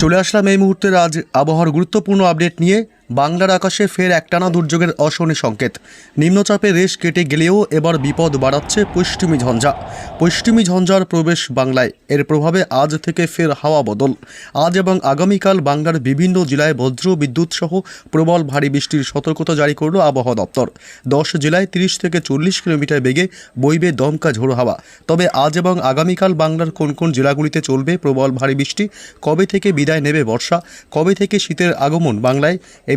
চলে আসলাম এই মুহূর্তের আজ আবহাওয়ার গুরুত্বপূর্ণ আপডেট নিয়ে। বাংলার আকাশে ফের একটানা দুর্যোগের অশনি সংকেত। নিম্নচাপে রেশ কেটে গেলেও এবার বিপদ বাড়াচ্ছে পশ্চিমী ঝঞ্ঝা। পশ্চিমী ঝঞ্ঝার প্রবেশ বাংলায়। এর প্রভাবে আজ থেকে ফের হাওয়া বদল। আজ এবং আগামীকাল বাংলার বিভিন্ন জেলায় বজ্র, বিদ্যুৎ সহ প্রবল ভারী বৃষ্টির সতর্কতা জারি করল আবহাওয়া দপ্তর। দশ জেলায় তিরিশ থেকে চল্লিশ কিলোমিটার বেগে বইবে দমকা ঝোড়ো হাওয়া। তবে আজ এবং আগামীকাল বাংলার কোন কোন জেলাগুলিতে চলবে প্রবল ভারী বৃষ্টি? কবে থেকে বিদায় নেবে বর্ষা? কবে থেকে শীতের আগমন বাংলায়?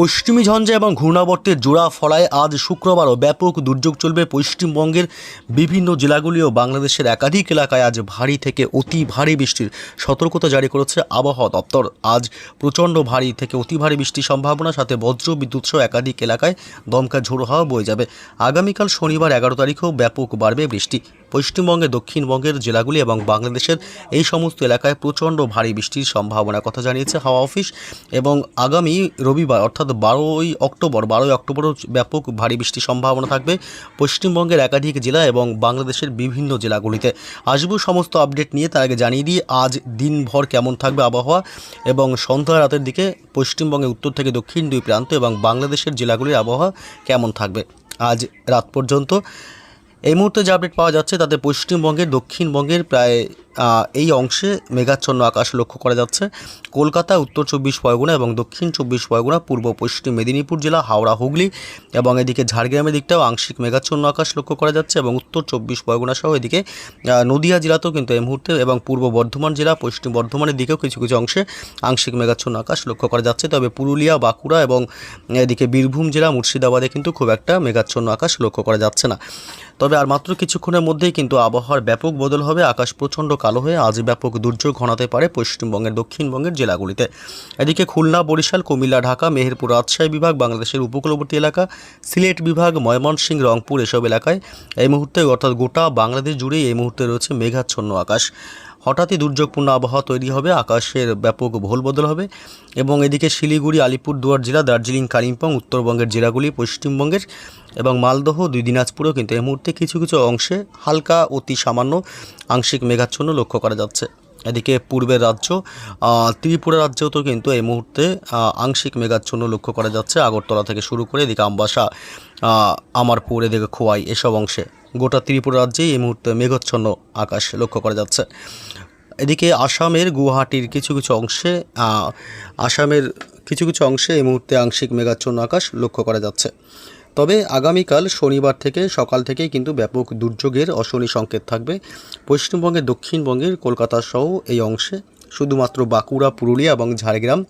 পশ্চিমী ঝঞ্ঝা এবং ঘূর্ণাবর্তের জোড়া ফলায় আজ শুক্রবারও ব্যাপক দুর্যোগ চলবে পশ্চিমবঙ্গের বিভিন্ন জেলাগুলি ও বাংলাদেশের একাধিক এলাকায়। আজ ভারী থেকে অতি ভারী বৃষ্টির সতর্কতা জারি করেছে আবহাওয়া দপ্তর। আজ প্রচণ্ড ভারী থেকে অতি ভারী বৃষ্টির সম্ভাবনা, সাথে বজ্র বিদ্যুৎ সহ একাধিক এলাকায় দমকা ঝোড়ো হাওয়া বয়ে যাবে। আগামীকাল শনিবার এগারো তারিখেও ব্যাপক বাড়বে বৃষ্টি। পশ্চিমবঙ্গে, দক্ষিণবঙ্গের জেলাগুলি এবং বাংলাদেশের এই সমস্ত এলাকায় প্রচণ্ড ভারী বৃষ্টির সম্ভাবনার কথা জানিয়েছে হাওয়া অফিস এবং আগামী রবিবার, অর্থাৎ বারোই অক্টোবর, বারোই অক্টোবরও ব্যাপক ভারী বৃষ্টির সম্ভাবনা থাকবে পশ্চিমবঙ্গের একাধিক জেলা এবং বাংলাদেশের বিভিন্ন জেলাগুলিতে। আসব সমস্ত আপডেট নিয়ে, তার আগে জানিয়ে দিই, আজ দিনভর কেমন থাকবে আবহাওয়া এবং সন্ধ্যা রাতের দিকে পশ্চিমবঙ্গের উত্তর থেকে দক্ষিণ দুই প্রান্ত এবং বাংলাদেশের জেলাগুলির আবহাওয়া কেমন থাকবে। আজ রাত পর্যন্ত এই মুহূর্তে যে আপডেট পাওয়া যাচ্ছে তাতে পশ্চিমবঙ্গের দক্ষিণবঙ্গের প্রায় এই অংশে মেঘাচ্ছন্ন আকাশ লক্ষ্য করা যাচ্ছে। কলকাতা, উত্তর চব্বিশ পরগনা এবং দক্ষিণ চব্বিশ পরগনা, পূর্ব পশ্চিম মেদিনীপুর জেলা, হাওড়া, হুগলি এবং এদিকে ঝাড়গ্রামের দিকটাও আংশিক মেঘাচ্ছন্ন আকাশ লক্ষ্য করা যাচ্ছে এবং উত্তর চব্বিশ পরগনা সহ এদিকে নদিয়া জেলাতেও কিন্তু এই মুহূর্তে এবং পূর্ব বর্ধমান জেলা, পশ্চিম বর্ধমানের দিকেও কিছু কিছু অংশে আংশিক মেঘাচ্ছন্ন আকাশ লক্ষ্য করা যাচ্ছে। তবে পুরুলিয়া, বাঁকুড়া এবং এদিকে বীরভূম জেলা, মুর্শিদাবাদে কিন্তু খুব একটা মেঘাচ্ছন্ন আকাশ লক্ষ্য করা যাচ্ছে না। তবে আর মাত্র কিছুক্ষণের মধ্যেই কিন্তু আবহাওয়ার ব্যাপক বদল হবে। আকাশ প্রচণ্ড কালো হয়ে আজ ব্যাপক দুর্যোগ ঘনাতে পারে পশ্চিমবঙ্গের, দক্ষিণবঙ্গের জেলাগুলিতে। এদিকে খুলনা, বরিশাল, কুমিল্লা, ঢাকা, মেহেরপুর, রাজশাহী বিভাগ, বাংলাদেশের উপকূলবর্তী এলাকা, সিলেট বিভাগ, ময়মনসিংহ, রংপুর এসব এলাকায় এই মুহূর্তে অর্থাৎ গোটা বাংলাদেশ জুড়েই এই মুহূর্তে রয়েছে মেঘাচ্ছন্ন আকাশ। হঠাৎই দুর্যোগপূর্ণ আবহাওয়া তৈরি হবে, আকাশের ব্যাপক ভোল বদল হবে এবং এদিকে শিলিগুড়ি, আলিপুরদুয়ার জেলা, দার্জিলিং, কালিম্পং, উত্তরবঙ্গের জেলাগুলি, পশ্চিমবঙ্গের এবং মালদহ, দুই দিনাজপুরেও কিন্তু এই মুহূর্তে কিছু কিছু অংশে হালকা অতি সামান্য আংশিক মেঘাচ্ছন্ন লক্ষ্য করা যাচ্ছে। এদিকে পূর্বের রাজ্য ত্রিপুরা রাজ্যেও তো কিন্তু এই মুহূর্তে আংশিক মেঘাচ্ছন্ন লক্ষ্য করা যাচ্ছে। আগরতলা থেকে শুরু করে এদিকে আমবাসা আমারপুর, এদিকে খোয়াই এসব অংশে। গোটা ত্রিপুরা রাজ্যেই এই মুহূর্তে মেঘাচ্ছন্ন আকাশ লক্ষ্য করা যাচ্ছে। এদিকে আসামের গুয়াহাটির কিছু কিছু অংশে আসামের কিছু কিছু অংশে এই মুহূর্তে আংশিক মেঘাচ্ছন্ন আকাশ লক্ষ্য করা যাচ্ছে। তবে আগামীকাল শনিবার থেকে সকাল থেকেই কিন্তু ব্যাপক দুর্যোগের অশনি সংকেত থাকবে। পশ্চিমবঙ্গের দক্ষিণবঙ্গের কলকাতা সহ এই অংশে, শুধুমাত্র বাঁকুড়া, পুরুলিয়া এবং ঝাড়গ্রাম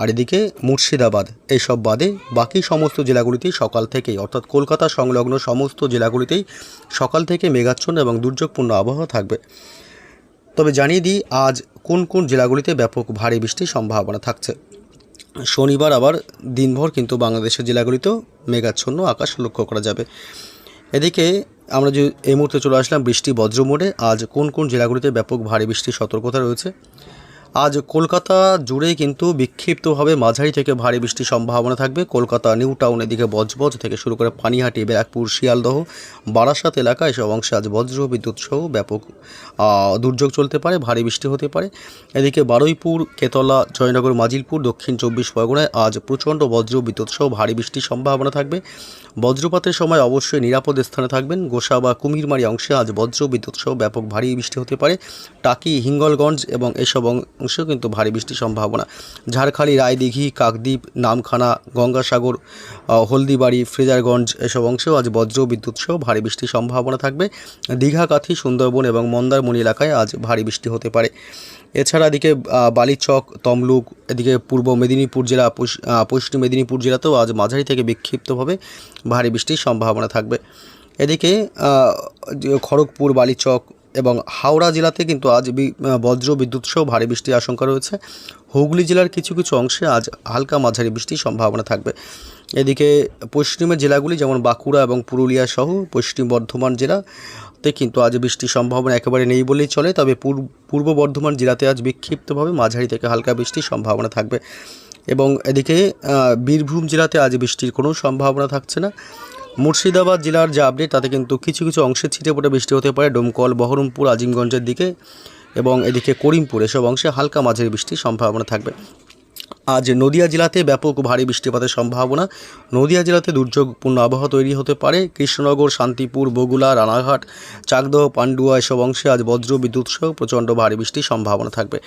আর এদিকে মুর্শিদাবাদ, এইসব বাদে বাকি সমস্ত জেলাগুলিতেই সকাল থেকেই, অর্থাৎ কলকাতা সংলগ্ন সমস্ত জেলাগুলিতেই সকাল থেকে মেঘাচ্ছন্ন এবং দুর্যোগপূর্ণ আবহাওয়া থাকবে। তবে জানিয়ে দিই, আজ কোন কোন জেলাগুলিতে ব্যাপক ভারী বৃষ্টির সম্ভাবনা থাকছে। শনিবার আবার দিনভর কিন্তু বাংলাদেশের জেলাগুলিতেও মেঘাচ্ছন্ন আকাশ লক্ষ্য করা যাবে। এদিকে আমরা যে এই মুহূর্তে চলে আসলাম বৃষ্টি বজ্র মোড়ে আজ কোন কোন জেলাগুলিতে ব্যাপক ভারী বৃষ্টির সতর্কতা রয়েছে? আজ কলকাতা জুড়েই কিন্তু বিক্ষিপ্তভাবে মাঝারি থেকে ভারী বৃষ্টির সম্ভাবনা থাকবে। কলকাতা, নিউ টাউন এদিকে বজবজ থেকে শুরু করে পানিহাটি, ব্যারাকপুর, শিয়ালদহ, বারাসাত এলাকা এসব অংশে আজ বজ্র বিদ্যুৎ সহ ব্যাপক দুর্যোগ চলতে পারে, ভারী বৃষ্টি হতে পারে। এদিকে বারুইপুর, কেতলা, জয়নগর, মাজিলপুর, দক্ষিণ চব্বিশ পরগনায় আজ প্রচণ্ড বজ্র বিদ্যুৎ সহ ভারী বৃষ্টির সম্ভাবনা থাকবে। বজ্রপাতের সময় অবশ্যই নিরাপদ স্থানে থাকবেন। গোসা বা কুমিরমারি অংশে আজ বজ্র বিদ্যুৎ সহ ব্যাপক ভারী বৃষ্টি হতে পারে। টাকি, হিঙ্গলগঞ্জ এবং এসব অংশেও কিন্তু ভারী বৃষ্টির সম্ভাবনা। ঝাড়খালি, রায়দিঘি, কাকদ্বীপ, নামখানা, গঙ্গাসাগর হলদিবাড়ি, ফ্রেজারগঞ্জ এসব অংশেও আজ বজ্র বিদ্যুৎ সহ ভারী বৃষ্টির সম্ভাবনা থাকবে। দীঘা কাথি সুন্দরবন এবং মন্দারমণি এলাকায় আজ ভারী বৃষ্টি হতে পারে। এছাড়া এদিকে বালিচক, তমলুক, এদিকে পূর্ব মেদিনীপুর জেলা, পশ- পশ্চিম মেদিনীপুর জেলাতেও আজ মাঝারি থেকে বিক্ষিপ্তভাবে ভারী বৃষ্টির সম্ভাবনা থাকবে। এদিকে খড়গপুর, বালিচক এবং হাওড়া জেলাতে কিন্তু আজ বজ্র বিদ্যুৎ সহ ভারী বৃষ্টির আশঙ্কা রয়েছে। হুগলি জেলার কিছু কিছু অংশে আজ হালকা মাঝারি বৃষ্টির সম্ভাবনা থাকবে। এদিকে পশ্চিমের জেলাগুলি যেমন বাঁকুড়া এবং পুরুলিয়া সহ পশ্চিম বর্ধমান জেলা তে কিন্তু আজ বৃষ্টির সম্ভাবনা একেবারে নেই বলেই চলে। তবে পূর্ব বর্ধমান জেলাতে আজ বিক্ষিপ্তভাবে মাঝারি থেকে হালকা বৃষ্টির সম্ভাবনা থাকবে। এবং এদিকে বীরভূম জেলাতে আজ বৃষ্টির কোনো সম্ভাবনা থাকছে না। মুর্শিদাবাদ জেলার যে আপডেট তাতে কিন্তু কিছু কিছু অংশে ছিটে ফোটে বৃষ্টি হতে পারে। ডোমকল, বহরমপুর, আজিমগঞ্জের দিকে এবং এদিকে করিমপুর, এসব অংশে হালকা মাঝারি বৃষ্টির সম্ভাবনা থাকবে। আজ নদিয়া জেলাতে ব্যাপক ভারী বৃষ্টিপাতের সম্ভাবনা। নদিয়া জেলাতে দুর্যোগপূর্ণ আবহাওয়া তৈরি হতে পারে। কৃষ্ণনগর, শান্তিপুর, বগুলা, রানাঘাট, চাকদহ, পান্ডুয়া, এসব অংশে আজ বজ্র বিদ্যুৎ সহ প্রচণ্ড ভারী বৃষ্টির সম্ভাবনা থাকবে।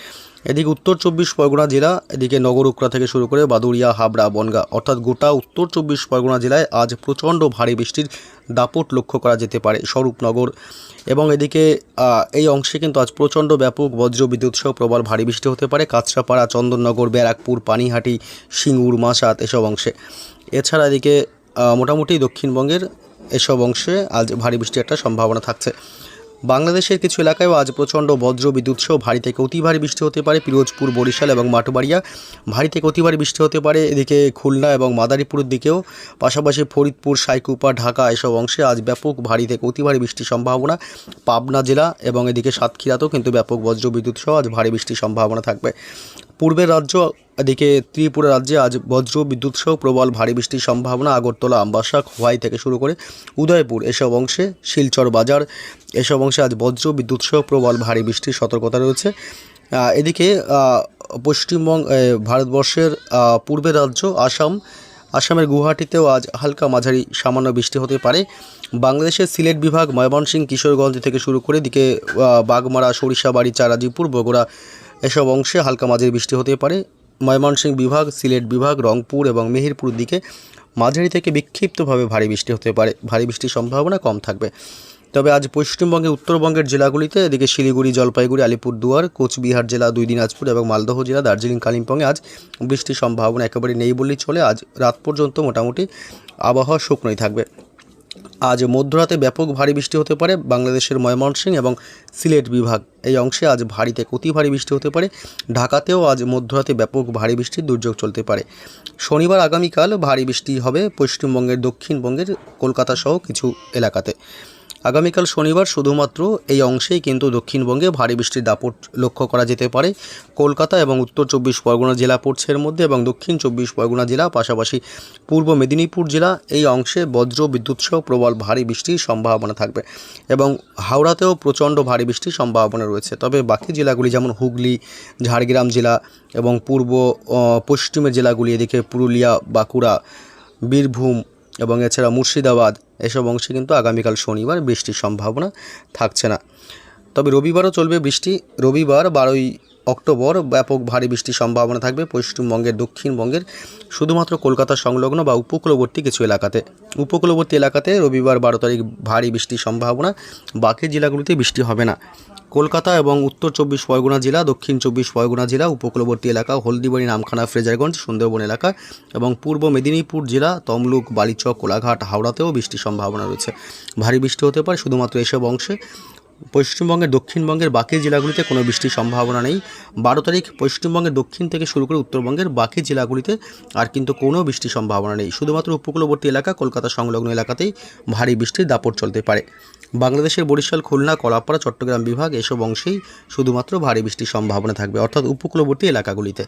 এদিকে উত্তর চব্বিশ পরগনা জেলা, এদিকে নগরুকরা থেকে শুরু করে বাদুড়িয়া, হাবড়া, বনগা, অর্থাৎ গোটা উত্তর চব্বিশ পরগনা জেলায় আজ প্রচণ্ড ভারী বৃষ্টির দাপট লক্ষ্য করা যেতে পারে স্বরূপনগর। এবং এদিকে এই অংশে কিন্তু আজ প্রচণ্ড ব্যাপক বজ্র বিদ্যুৎ সহ প্রবল ভারী বৃষ্টি হতে পারে কাঁচরাপাড়া, চন্দননগর, ব্যারাকপুর, পানিহাটি, সিঙ্গুর, মাসাত এসব অংশে। এছাড়া এদিকে মোটামুটি দক্ষিণবঙ্গের এসব অংশে আজ ভারী বৃষ্টির একটা সম্ভাবনা থাকছে। বাংলাদেশের কিছু এলাকায়ও আজ প্রচণ্ড বজ্র বিদ্যুৎ সহ ভারী থেকে অতি ভারী বৃষ্টি হতে পারে। পিরোজপুর, বরিশাল এবং মাঠবাড়িয়া ভারী থেকে অতি ভারী বৃষ্টি হতে পারে। এদিকে খুলনা এবং মাদারীপুরের দিকেও পাশাপাশি ফরিদপুর, সাইকুপা, ঢাকা এসব অংশে আজ ব্যাপক ভারী থেকে অতি ভারী বৃষ্টির সম্ভাবনা। পাবনা জেলা এবং এদিকে সাতক্ষীরাতেও কিন্তু ব্যাপক বজ্র বিদ্যুৎ সহ আজ ভারী বৃষ্টির সম্ভাবনা থাকবে। পূর্বের রাজ্য এদিকে ত্রিপুরা রাজ্যে আজ বজ্র বিদ্যুৎ সহ প্রবল ভারী বৃষ্টির সম্ভাবনা আগরতলা আমবাসা খোয়াই থেকে শুরু করে উদয়পুর এসব অংশে, শিলচর বাজার এসব অংশে আজ বজ্র বিদ্যুৎ সহ প্রবল ভারী বৃষ্টির সতর্কতা রয়েছে। এদিকে পশ্চিমবঙ্গ ভারতবর্ষের পূর্বের রাজ্য আসাম, আসামের গুয়াহাটিতেও আজ হালকা মাঝারি সামান্য বৃষ্টি হতে পারে। বাংলাদেশের সিলেট বিভাগ, ময়মনসিংহ, কিশোরগঞ্জ থেকে শুরু করে এদিকে বাগমারা, সরিষাবাড়ি, চারাজিপুর, বগুড়া এসব অংশে হালকা মাঝারি বৃষ্টি হতে পারে। ময়মনসিংহ বিভাগ, সিলেট বিভাগ, রংপুর এবং মেহেরপুর দিকে মাঝারি থেকে বিক্ষিপ্তভাবে ভারী বৃষ্টি হতে পারে। ভারী বৃষ্টির সম্ভাবনা কম থাকবে। তবে আজ পশ্চিমবঙ্গের উত্তরবঙ্গের জেলাগুলিতে, এদিকে শিলিগুড়ি, জলপাইগুড়ি, আলিপুরদুয়ার, কোচবিহার জেলা দুই, দিনাজপুর এবং মালদহ জেলা, দার্জিলিং, কালিম্পংয়ে আজ বৃষ্টির সম্ভাবনা একেবারে নেই বললেই চলে। আজ রাত পর্যন্ত মোটামুটি আবহাওয়া শুকনোই থাকবে। আজ মধ্যরাতে ব্যাপক ভারী বৃষ্টি হতে পারে বাংলাদেশের ময়মনসিংহ এবং সিলেট বিভাগ। এই অংশে আজ ভারীতে অতি ভারী বৃষ্টি হতে পারে। ঢাকাতেও আজ মধ্যরাতে ব্যাপক ভারী বৃষ্টির দুর্যোগ চলতে পারে। শনিবার আগামীকাল ভারী বৃষ্টি হবে পশ্চিমবঙ্গের দক্ষিণবঙ্গের কলকাতা সহ কিছু এলাকাতে। আগামীকাল শনিবার শুধুমাত্র এই অংশেই কিন্তু দক্ষিণবঙ্গে ভারী বৃষ্টির দাপট লক্ষ্য করা যেতে পারে। কলকাতা এবং উত্তর চব্বিশ পরগনা জেলা পড়ছে এর মধ্যে এবং দক্ষিণ চব্বিশ পরগনা জেলা, পাশাপাশি পূর্ব মেদিনীপুর জেলা এই অংশে বজ্র, বিদ্যুৎ সহ প্রবল ভারী বৃষ্টির সম্ভাবনা থাকবে এবং হাওড়াতেও প্রচণ্ড ভারী বৃষ্টির সম্ভাবনা রয়েছে। তবে বাকি জেলাগুলি যেমন হুগলি, ঝাড়গ্রাম জেলা এবং পূর্ব পশ্চিমের জেলাগুলি, এদিকে পুরুলিয়া, বাঁকুড়া, বীরভূম এবং এছাড়া মুর্শিদাবাদ, এসব অংশে কিন্তু আগামীকাল শনিবার বৃষ্টির সম্ভাবনা থাকছে না। তবে রবিবারও চলবে বৃষ্টি। রবিবার বারোই অক্টোবর ব্যাপক ভারী বৃষ্টির সম্ভাবনা থাকবে। পশ্চিমবঙ্গের, দক্ষিণবঙ্গের, শুধুমাত্র কলকাতা সংলগ্ন বা উপকূলবর্তী কিছু এলাকাতে। উপকূলবর্তী এলাকাতে রবিবার বারো তারিখ ভারী বৃষ্টির সম্ভাবনা, বাকি জেলাগুলিতে বৃষ্টি হবে না। কলকাতা এবং উত্তর চব্বিশ পরগনা জেলা, দক্ষিণ চব্বিশ পরগনা জেলা, উপকূলবর্তী এলাকা, হলদিবাড়ি, নামখানা, ফ্রেজারগঞ্জ, সুন্দরবন এলাকা এবং পূর্ব মেদিনীপুর জেলা, তমলুক, বালিচক, কোলাঘাট, হাওড়াতেও বৃষ্টির সম্ভাবনা রয়েছে। ভারী বৃষ্টি হতে পারে শুধুমাত্র এসব অংশে। পশ্চিমবঙ্গের দক্ষিণবঙ্গের বাকি জেলাগুলিতে কোনো বৃষ্টির সম্ভাবনা নেই। বারো তারিখ পশ্চিমবঙ্গের দক্ষিণ থেকে শুরু করে উত্তরবঙ্গের বাকি জেলাগুলিতে আর কিন্তু কোনো বৃষ্টির সম্ভাবনা নেই। শুধুমাত্র উপকূলবর্তী এলাকা, কলকাতা সংলগ্ন এলাকাতেই ভারী বৃষ্টির দাপট চলতে পারে। বাংলাদেশের বরিশাল, খুলনা, কলাপাড়া, চট্টগ্রাম বিভাগ এসব অংশেই শুধুমাত্র ভারী বৃষ্টির সম্ভাবনা থাকবে, অর্থাৎ উপকূলবর্তী এলাকাগুলিতে।